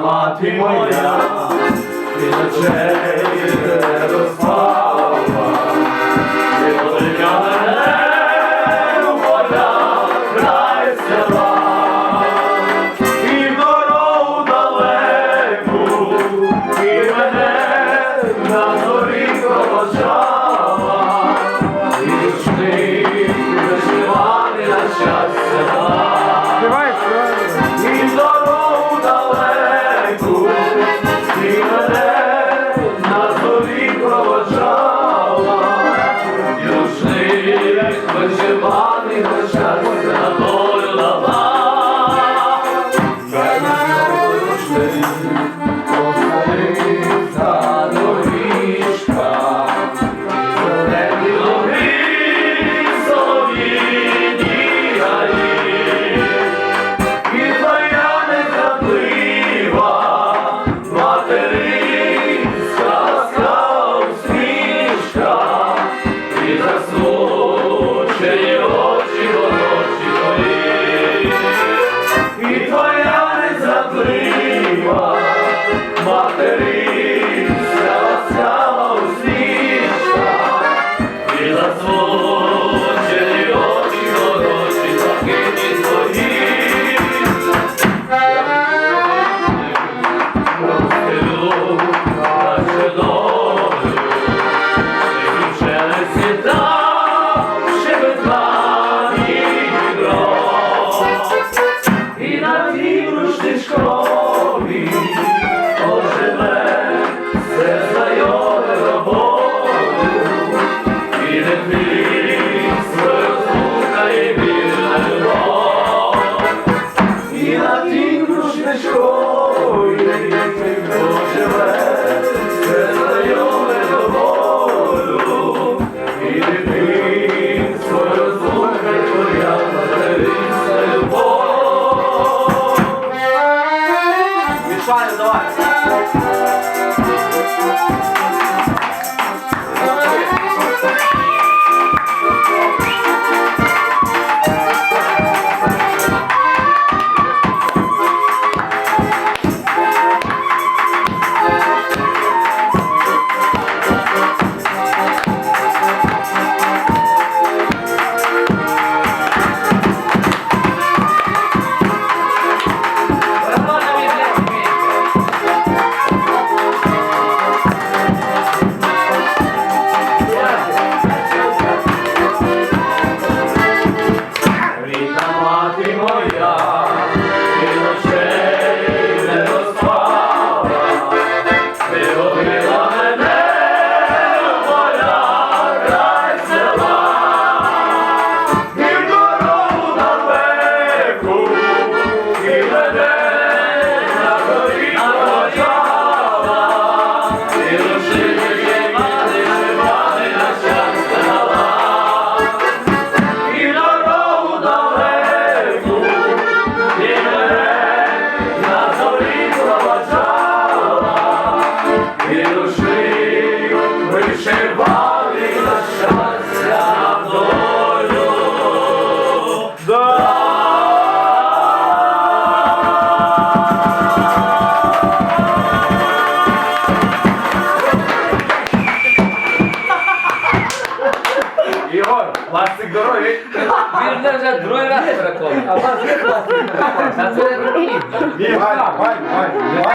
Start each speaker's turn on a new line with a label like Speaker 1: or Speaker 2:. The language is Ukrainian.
Speaker 1: мати моя, ти очей не розпала. Aamir Shah for. goes
Speaker 2: on. Пластик дорогий.
Speaker 3: Він мене вже другий раз бракує.
Speaker 2: А вас пластик?